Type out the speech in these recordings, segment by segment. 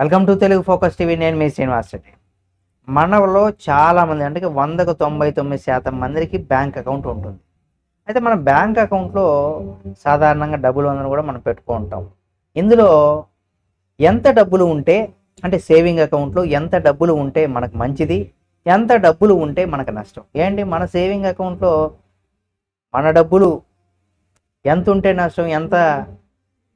Welcome to Telugu focus TV. నేను మీ శ్రీనివాస్ రెడ్డి. మనలో చాలామంది అంటే వందకు తొంభై తొమ్మిది శాతం మందికి బ్యాంక్ అకౌంట్ ఉంటుంది. అయితే మన బ్యాంక్ అకౌంట్లో సాధారణంగా డబ్బులు ఉందని కూడా మనం పెట్టుకుంటాం. ఇందులో ఎంత డబ్బులు ఉంటే అంటే సేవింగ్ అకౌంట్లో ఎంత డబ్బులు ఉంటే మనకు మంచిది ఎంత డబ్బులు ఉంటే మనకు నష్టం. ఏంటి? మన సేవింగ్ అకౌంట్లో మన డబ్బులు ఎంత ఉంటే నష్టం ఎంత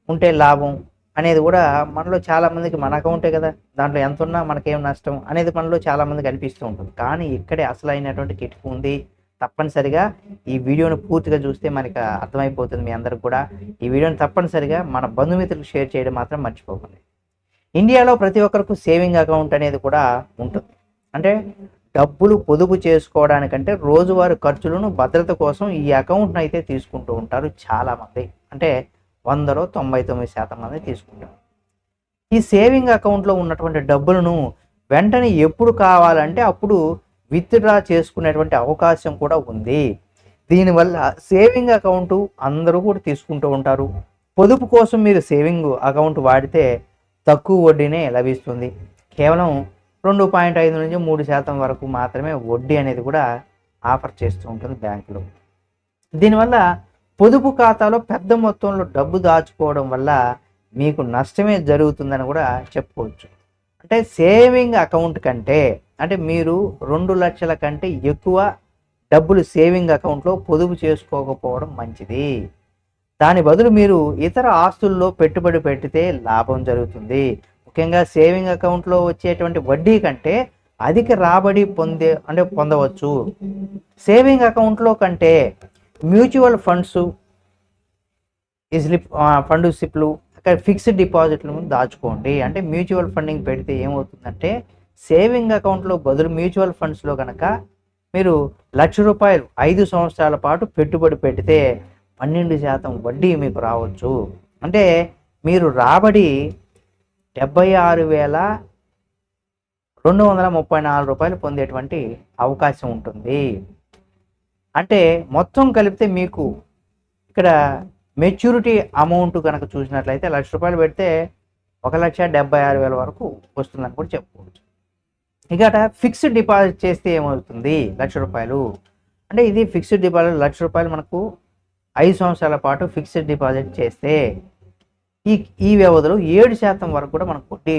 ఉంటే లాభం? అనేది కూడా మనలో చాలామందికి మన అకౌంటే కదా. దాంట్లో ఎంత ఉన్నా మనకేం నష్టం అనేది మనలో చాలామందికి అనిపిస్తూ ఉంటుంది. కానీ ఇక్కడే అసలైనటువంటి కిటుకు ఉంది. తప్పనిసరిగా ఈ వీడియోను పూర్తిగా చూస్తే మనకి అర్థమైపోతుంది మీ అందరికి కూడా. ఈ వీడియోని తప్పనిసరిగా మన బంధుమిత్రులకు షేర్ చేయడం మాత్రం మర్చిపోకండి. ఇండియాలో ప్రతి ఒక్కరికి సేవింగ్ అకౌంట్ అనేది కూడా ఉంటుంది. అంటే డబ్బులు పొదుపు చేసుకోవడానికంటే రోజువారి ఖర్చులను భద్రత కోసం ఈ అకౌంట్ను అయితే తీసుకుంటూ ఉంటారు చాలామంది. అంటే వందలో తొంభై తొమ్మిది శాతం మంది తీసుకుంటారు ఈ సేవింగ్ అకౌంట్లో ఉన్నటువంటి డబ్బులను వెంటనే ఎప్పుడు కావాలంటే అప్పుడు విత్డ్రా చేసుకునేటువంటి అవకాశం కూడా ఉంది. దీనివల్ల సేవింగ్ అకౌంట్ అందరూ కూడా తీసుకుంటూ ఉంటారు. పొదుపు కోసం మీరు సేవింగ్ అకౌంట్ వాడితే తక్కువ వడ్డీనే లభిస్తుంది. కేవలం రెండు పాయింట్ ఐదు నుంచి మూడు శాతం వరకు మాత్రమే వడ్డీ అనేది కూడా ఆఫర్ చేస్తూ ఉంటుంది బ్యాంకులో. దీనివల్ల పొదుపు ఖాతాలో పెద్ద మొత్తంలో డబ్బు దాచుకోవడం వల్ల మీకు నష్టమే జరుగుతుందని కూడా చెప్పుకోవచ్చు. అంటే సేవింగ్ అకౌంట్ కంటే అంటే మీరు రెండు లక్షల కంటే ఎక్కువ డబ్బులు సేవింగ్ అకౌంట్లో పొదుపు చేసుకోకపోవడం మంచిది. దాని బదులు మీరు ఇతర ఆస్తుల్లో పెట్టుబడి పెడితే లాభం జరుగుతుంది. ముఖ్యంగా సేవింగ్ అకౌంట్లో వచ్చేటువంటి వడ్డీ కంటే అధిక రాబడి పొందే అంటే పొందవచ్చు. సేవింగ్ అకౌంట్లో కంటే మ్యూచువల్ ఫండ్స్ స్లిప్ ఫండ్ సిప్లు అక్కడ ఫిక్స్డ్ డిపాజిట్లు దాచుకోండి. అంటే మ్యూచువల్ ఫండింగ్ పెడితే ఏమవుతుందంటే సేవింగ్ అకౌంట్లో బదులు మ్యూచువల్ ఫండ్స్లో కనుక మీరు లక్ష రూపాయలు ఐదు సంవత్సరాల పాటు పెట్టుబడి పెడితే పన్నెండు శాతం వడ్డీ మీకు రావచ్చు. అంటే మీరు రాబడి డెబ్బై ఆరు వేల రెండు వందల ముప్పై నాలుగు రూపాయలు పొందేటువంటి అవకాశం ఉంటుంది. అంటే మొత్తం కలిపితే మీకు ఇక్కడ మెచ్యూరిటీ అమౌంట్ కనుక చూసినట్లయితే లక్ష రూపాయలు పెడితే ఒక లక్ష డెబ్బై ఆరు వేల వరకు వస్తుందని కూడా చెప్పుకోవచ్చు. ఇక ఫిక్స్డ్ డిపాజిట్ చేస్తే ఏమవుతుంది? లక్ష రూపాయలు. అంటే ఇది ఫిక్స్డ్ డిపాజిట్ లక్ష రూపాయలు మనకు ఐదు సంవత్సరాల పాటు ఫిక్స్డ్ డిపాజిట్ చేస్తే ఈ ఈ వ్యవధిలో ఏడు శాతం వరకు కూడా మనకు వడ్డీ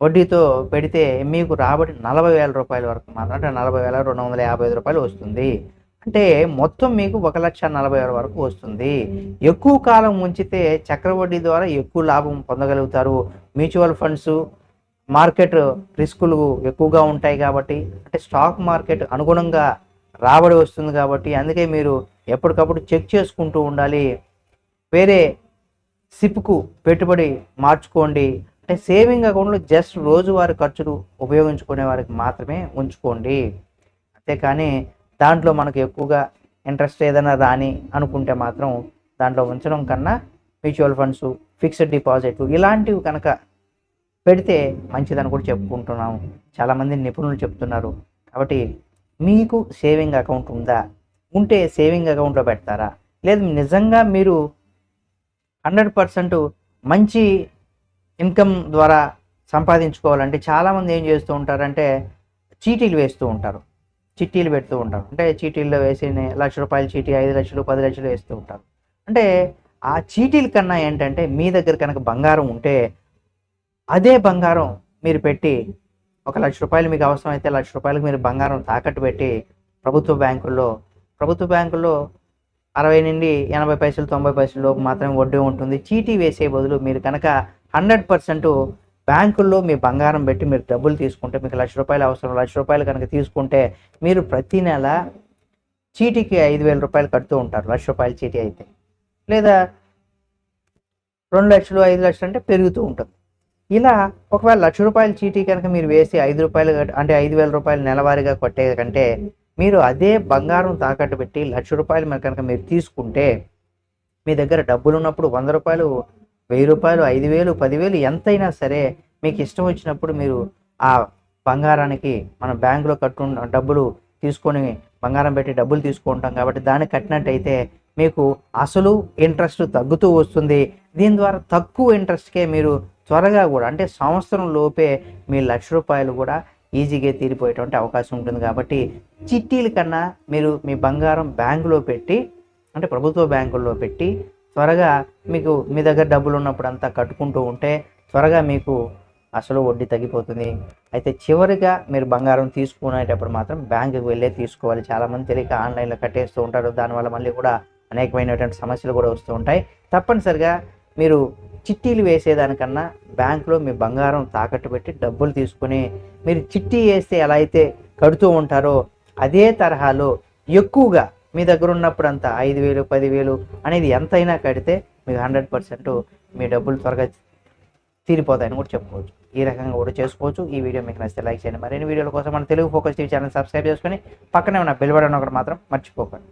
వడ్డీతో పెడితే మీకు రాబడి నలభై వేల రూపాయల వరకు మాత్రం అంటే నలభై వేల రెండు వందల యాభై ఐదు రూపాయలు వస్తుంది. అంటే మొత్తం మీకు ఒక లక్ష నలభై వేల వరకు వస్తుంది. ఎక్కువ కాలం ఉంచితే చక్రవడ్డీ ద్వారా ఎక్కువ లాభం పొందగలుగుతారు. మ్యూచువల్ ఫండ్స్ మార్కెట్ రిస్కులు ఎక్కువగా ఉంటాయి కాబట్టి అంటే స్టాక్ మార్కెట్ అనుగుణంగా రాబడి వస్తుంది కాబట్టి అందుకే మీరు ఎప్పటికప్పుడు చెక్ చేసుకుంటూ ఉండాలి. వేరే సిప్కు పెట్టుబడి మార్చుకోండి. అంటే సేవింగ్ అకౌంట్లో జస్ట్ రోజువారి ఖర్చులు ఉపయోగించుకునే వారికి మాత్రమే ఉంచుకోండి. అంతేకాని దాంట్లో మనకు ఎక్కువగా ఇంట్రెస్ట్ ఏదైనా రాని అనుకుంటే మాత్రం దాంట్లో ఉంచడం కన్నా మ్యూచువల్ ఫండ్స్ ఫిక్స్డ్ డిపాజిట్లు ఇలాంటివి కనుక పెడితే మంచిదని కూడా చెప్పుకుంటున్నాము చాలామంది నిపుణులు చెప్తున్నారు. కాబట్టి మీకు సేవింగ్ అకౌంట్ ఉందా? ఉంటే సేవింగ్ అకౌంట్లో పెడతారా? లేదు నిజంగా మీరు హండ్రెడ్ పర్సెంట్ మంచి ఇన్కమ్ ద్వారా సంపాదించుకోవాలంటే చాలామంది ఏం చేస్తూ ఉంటారంటే చీటీలు వేస్తూ ఉంటారు. చిట్టీలు పెడుతూ ఉంటారు. అంటే చీటీల్లో వేసి లక్ష రూపాయల చీటీ ఐదు లక్షలు పది లక్షలు వేస్తూ ఉంటారు. అంటే ఆ చీటీల కన్నా ఏంటంటే మీ దగ్గర కనుక బంగారం ఉంటే అదే బంగారం మీరు పెట్టి ఒక లక్ష రూపాయలు మీకు అవసరమైతే లక్ష రూపాయలకు మీరు బంగారం తాకట్టు పెట్టి ప్రభుత్వ బ్యాంకుల్లో ప్రభుత్వ బ్యాంకుల్లో అరవై నుండి ఎనభై పైసలు తొంభై పైసల లోపు మాత్రమే వడ్డీ ఉంటుంది. చీటీ వేసే బదులు మీరు కనుక హండ్రెడ్ పర్సెంట్ బ్యాంకుల్లో మీ బంగారం పెట్టి మీరు డబ్బులు తీసుకుంటే మీకు లక్ష రూపాయలు అవసరం లక్ష రూపాయలు కనుక తీసుకుంటే మీరు ప్రతి నెల చీటీకి ఐదు వేల రూపాయలు కడుతూ ఉంటారు లక్ష రూపాయల చీటీ అయితే. లేదా రెండు లక్షలు ఐదు లక్షలు అంటే పెరుగుతూ ఉంటుంది. ఇలా ఒకవేళ లక్ష రూపాయల చీటీ కనుక మీరు వేసి ఐదు రూపాయలు అంటే ఐదు వేల రూపాయలు నెలవారీగా కొట్టే కంటే మీరు అదే బంగారం తాకట్టు పెట్టి లక్ష రూపాయలు కనుక మీరు తీసుకుంటే మీ దగ్గర డబ్బులు ఉన్నప్పుడు వంద రూపాయలు వెయ్యి రూపాయలు ఐదు వేలు పదివేలు ఎంతైనా సరే మీకు ఇష్టం వచ్చినప్పుడు మీరు ఆ బంగారానికి మన బ్యాంకులో కట్టు డబ్బులు తీసుకొని బంగారం పెట్టి డబ్బులు తీసుకుంటాం కాబట్టి దాన్ని కట్టినట్టయితే మీకు అసలు ఇంట్రెస్ట్ తగ్గుతూ వస్తుంది. దీని ద్వారా తక్కువ ఇంట్రెస్ట్కే మీరు త్వరగా కూడా అంటే సంవత్సరం లోపే మీ లక్ష రూపాయలు కూడా ఈజీగా తీరిపోయేటువంటి అవకాశం ఉంటుంది కాబట్టి చిట్టీల కన్నా మీరు మీ బంగారం బ్యాంకులో పెట్టి అంటే ప్రభుత్వ బ్యాంకుల్లో పెట్టి త్వరగా మీకు మీ దగ్గర డబ్బులు ఉన్నప్పుడు అంతా కట్టుకుంటూ ఉంటే త్వరగా మీకు అసలు వడ్డీ తగ్గిపోతుంది. అయితే చివరిగా మీరు బంగారం తీసుకునేటప్పుడు మాత్రం బ్యాంకుకి వెళ్ళే తీసుకోవాలి. చాలామంది తెలియక ఆన్లైన్లో కట్టేస్తూ ఉంటారు. దానివల్ల మళ్ళీ కూడా అనేకమైనటువంటి సమస్యలు కూడా వస్తూ ఉంటాయి. తప్పనిసరిగా మీరు చిట్టీలు వేసేదానికన్నా బ్యాంకులో మీ బంగారం తాకట్టు పెట్టి డబ్బులు తీసుకుని మీరు చిట్టి వేస్తే ఎలా అయితే కడుతూ ఉంటారో అదే తరహాలో ఎక్కువగా మీ దగ్గర ఉన్నప్పుడు అంతా ఐదు వేలు పదివేలు అనేది ఎంతైనా కడితే మీకు హండ్రెడ్ పర్సెంట్ మీ డబ్బులు త్వరగా తీరిపోతాయని కూడా చెప్పుకోవచ్చు. ఈ రకంగా కూడా చేసుకోవచ్చు. ఈ వీడియో మీకు నచ్చితే లైక్ చేయండి. మరిన్ని వీడియోల కోసం మన Telugu focus TV channel subscribe చేసుకొని పక్కనే ఉన్న బెల్ బటన్ ఒకటి మాత్రం మర్చిపోకండి.